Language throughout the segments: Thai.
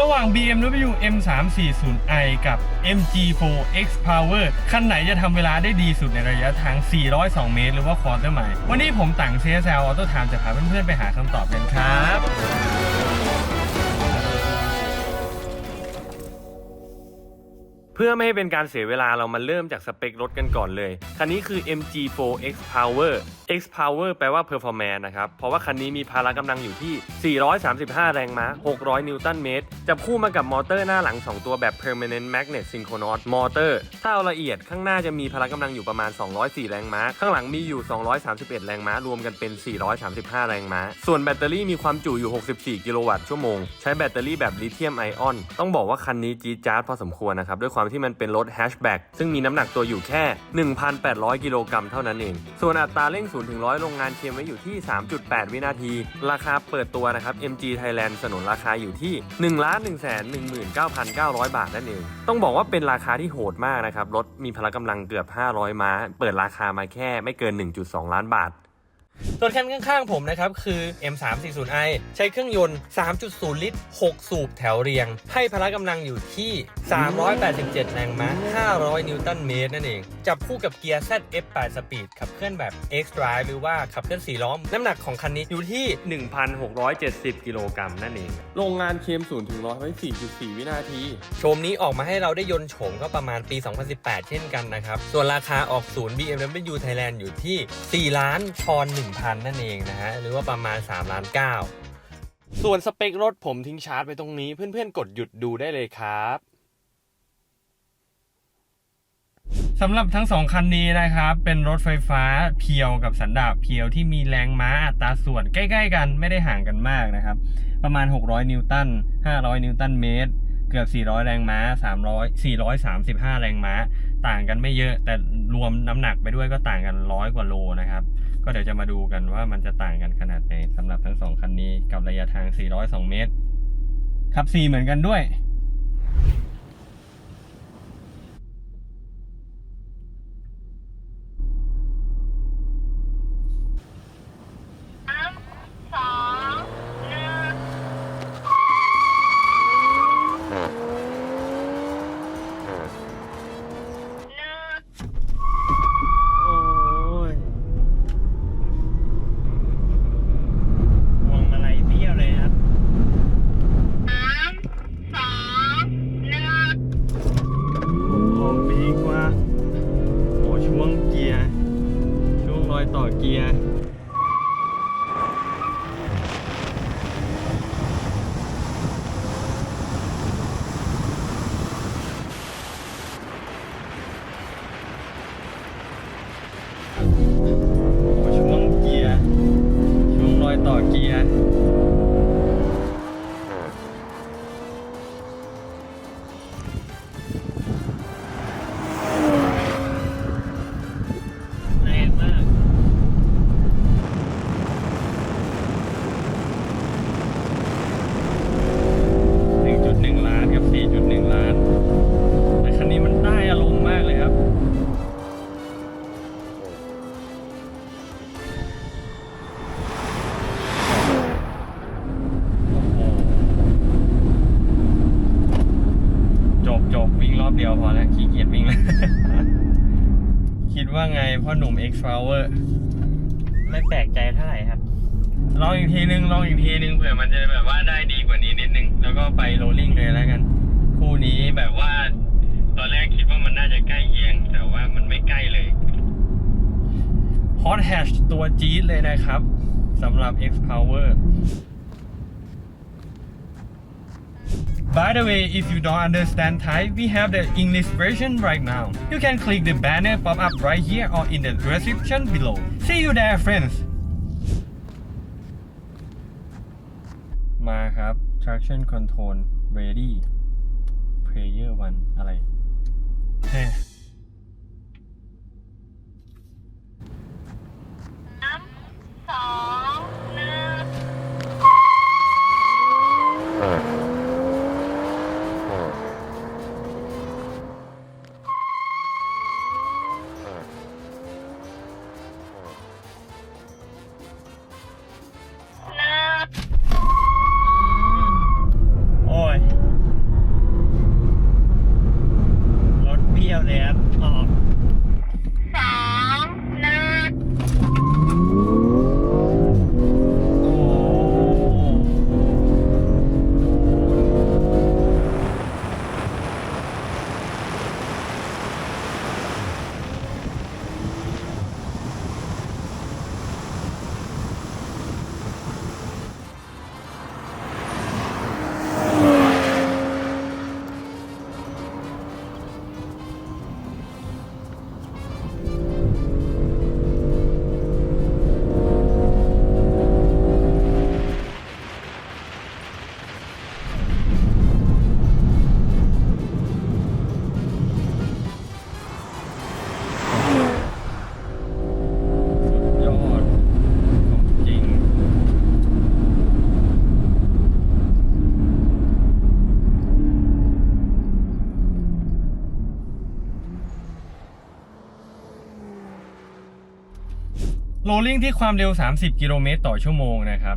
ระหว่าง BMW M340i กับ MG4 X Power คันไหนจะทำเวลาได้ดีสุดในระยะทาง 402 เมตร หรือว่าควอเตอร์ไมล์วันนี้ผมต่าง CSL Auto Time จะพาเพื่อนๆไปหาคำตอบกันครับ เพื่อไม่ให้เป็นการเสียเวลาเรามาเริ่มจากสเปครถกันก่อนเลย คันนี้คือ MG4 X Power X Power แปลว่า performance นะครับ เพราะว่าคันนี้มีพละกำลังอยู่ที่ 435 แรงม้า 600 นิวตันเมตรจะคู่มากับมอเตอร์หน้าหลัง 2 ตัวแบบ permanent magnet synchronous motor ถ้าเอาละเอียดข้างหน้าจะมีพละกำลังอยู่ประมาณ 204 แรงม้า ข้างหลังมีอยู่ 231 แรงม้า รวมกันเป็น 435 แรงม้า ส่วนแบตเตอรี่มีความจุอยู่ 64 กิโลวัตต์ชั่วโมง ใช้แบตเตอรี่แบบลิเธียมไอออน ต้องบอกว่าคันนี้จี๊ดจ๊าดพอสมควรนะครับด้วยความที่มันเป็นรถแฮชแบ็กซึ่งมีน้ำหนักตัวอยู่แค่ 1,800 กิโลกรัมเท่านั้นเอง ส่วนอัตราเร่ง 0 ถึง 100 โรงงานเคลมไว้อยู่ที่ 3.8 วินาที ราคาเปิดตัวนะครับ MG Thailand สนนราคาอยู่ที่1 1 1 1 9 9 0 0 บาทนั่นเอง ต้องบอกว่าเป็นราคาที่โหดมากนะครับ รถมีพละกำลังเกือบ 500 ม้า เปิดราคามาแค่ไม่เกิน 1.2 ล้านบาท ส่วนคันข้างๆผมนะครับ คือ M340i ใช้เครื่องยนต์ 3.0 ลิตร 6 สูบแถวเรียง ให้พละกำลังอยู่ที่ 387 แรงม้า 500 นิวตันเมตรนั่นเอง จับคู่กับเกียร์ ZF8 Speed ขับเคลื่อนแบบ X Drive หรือว่าขับเคลื่อน4ล้อม น้ำหนักของคันนี้อยู่ที่ 1,670 กิโลกรัมนั่นเอง โรงงานเคลม0ถึง100ไว้4.4 วินาทีโชมนี้ออกมาให้เราได้ยนต์โฉมก็ประมาณปี 2018 เช่นกันนะครับ ส่วนราคาออกศูนย์ BMW Thailand อยู่ที่4ล้านชอน1,000 นั่นเองนะฮะ หรือว่าประมาณ3ล้าน9ส่วนสเปครถผมทิ้งชาร์จไปตรงนี้ เพื่อนๆ กดหยุดดูได้เลยครับสำหรับทั้งสองคันนี้นะครับ เป็นรถไฟฟ้าเพียวกับสันดาปเพียวที่มีแรงม้าอัตราส่วนใกล้ ๆ กันไม่ได้ห่างกันมากนะครับ ประมาณ 600 นิวตัน 500 นิวตันเมตร เกือบ 400 แรงม้า 300 435 แรงม้า ต่างกันไม่เยอะ แต่รวมน้ำหนักไปด้วยก็ต่างกันร้อยกว่าโลนะครับ ก็เดี๋ยวจะมาดูกันว่ามันจะต่างกันขนาดไหนสำหรับทั้งสองคันนี้กับระยะทาง 402 เมตร ขับ 4 เหมือนกันด้วย อเกียร์ช่วงเกียร์ช่วงรอยต่อเกียร์ พ่อหนุ่ม X Power ไม่แปลกใจเท่าไหร่ครับ ลองอีกทีนึง ลองอีกทีนึงเผื่อมันจะแบบว่าได้ดีกว่านี้นิดนึง แล้วก็ไปโรลลิ่งเลยแล้วกัน คู่นี้แบบว่า ตอนแรกคิดว่ามันน่าจะใกล้เคียง แต่ว่ามันไม่ใกล้เลย Hot Hatch ตัวจี๊ดเลยนะครับสำหรับ X Power By the way, if you don't understand Thai, we have the English version right now. You can click the banner pop up right here or in the description below. See you there, friends. มาครับ traction control ready player one อะไรเฮ้ โรลลิ่งที่ความเร็ว 30 กิโลเมตรต่อชั่วโมงนะครับ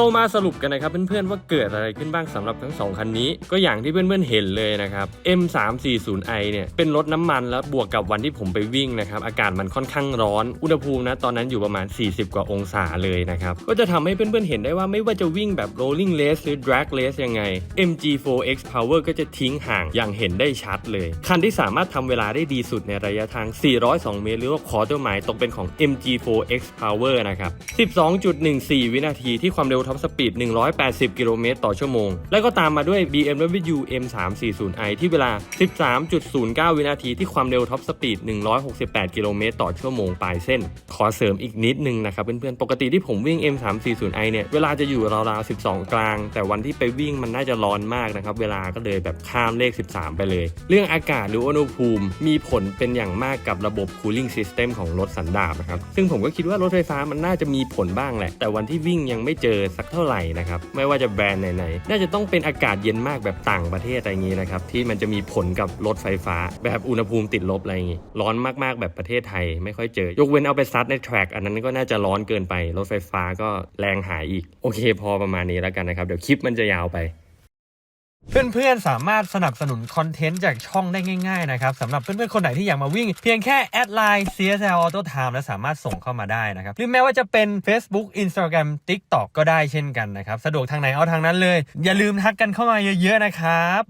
เรามาสรุปกันนะครับเพื่อนๆว่าเกิดอะไรขึ้นบ้างสำหรับทั้งสองคันนี้ ก็อย่างที่เพื่อนๆเห็นเลยนะครับ M340i เนี่ยเป็นรถน้ำมันแล้วบวกกับวันที่ผมไปวิ่งนะครับอากาศมันค่อนข้างร้อน อุณหภูมินะตอนนั้นอยู่ประมาณ 40 กว่าองศาเลยนะครับก็จะทำให้เพื่อนๆเห็นได้ว่าไม่ว่าจะวิ่งแบบ rolling race หรือ drag race ยังไง MG4X Power ก็จะทิ้งห่างอย่างเห็นได้ชัดเลย คันที่สามารถทำเวลาได้ดีสุดในระยะทาง 402 เมตรหรือว่า quarter mile ตกเป็นของ MG4X Power นะครับ12.14 วินาทีที่ความเร็วท็อปสปีด 180 กิโลเมตรต่อชั่วโมง แล้วก็ตามมาด้วย BMW M340i ที่เวลา 13.09 วินาทีที่ความเร็วท็อปสปีด 168 กิโลเมตรต่อชั่วโมงปลายเส้น ขอเสริมอีกนิดนึงนะครับเพื่อนๆ ปกติที่ผมวิ่ง M340i เนี่ย เวลาจะอยู่ราวๆ 12 กลาง แต่วันที่ไปวิ่งมันน่าจะร้อนมากนะครับ เวลาก็เลยแบบข้ามเลข 13 ไปเลย เรื่องอากาศหรืออุณหภูมิมีผลเป็นอย่างมากกับระบบ cooling system ของรถสันดาปนะครับ ซึ่งผมก็คิดว่ารถไฟฟ้ามันน่าจะมีผลบ้างแหละ แต่วันที่วิ่งยังไม่เจอสักเท่าไหร่นะครับไม่ว่าจะแบรนด์ไหนๆน่าจะต้องเป็นอากาศเย็นมากแบบต่างประเทศอะไรอย่างนี้นะครับที่มันจะมีผลกับรถไฟฟ้า แบบอุณหภูมิติดลบอะไรอย่างนี้ร้อนมากๆแบบประเทศไทยไม่ค่อยเจอ ยกเว้นเอาไปซัดในแทร็กอันนั้นก็น่าจะร้อนเกินไป รถไฟฟ้าก็แรงหายอีก โอเค พอประมาณนี้แล้วกันนะครับ เดี๋ยวคลิปมันจะยาวไป เพื่อนๆ สามารถสนับสนุนคอนเทนต์จากช่องได้ง่ายๆนะครับสำหรับเพื่อนๆ คนไหนที่อยากมาวิ่ง เพียงแค่แอดไลน์ CSL Auto Time และสามารถส่งเข้ามาได้นะครับ หรือแม้ว่าจะเป็น Facebook Instagram TikTok ก็ได้เช่นกันนะครับ สะดวกทางไหนเอาทางนั้นเลย อย่าลืมทักกันเข้ามาเยอะๆนะครับ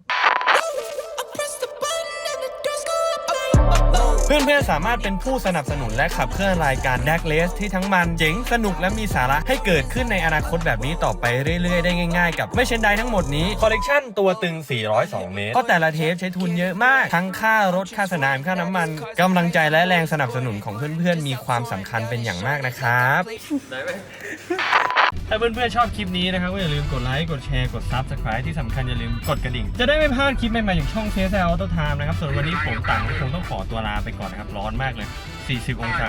เพื่อนๆสามารถเป็นผู้สนับสนุนและขับเคลื่อนรายการ d a c k l e s ที่ทั้งมันเจ๋งสนุกและมีสาระให้เกิดขึ้นในอนาคตแบบนี้ต่อไปเรื่อยๆ ได้ง่ายๆ กับไม่เช่นใดทั้งหมดนี้คอลเลกชันตัวตึง 402 เมตรเพราะแต่ละเทปใช้ทุนเยอะมาก ทั้งค่ารถค่าสนามค่าน้ำมันกำลังใจและแรงสนับสนุนของเพื่อนๆ มีความสำคัญเป็นอย่างมากนะครับ ถ้าเพื่อนๆชอบคลิปนี้นะครับก็อย่าลืมกดไลค์ กดแชร์ กด Subscribe ที่สำคัญอย่าลืมกดกระดิ่ง จะได้ไม่พลาดคลิปใหม่ๆอย่างช่อง CSL Auto Time นะครับ ส่วนวันนี้ผมต่างคงต้องขอตัวลาไปก่อนนะครับ ร้อนมากเลย 40 องศา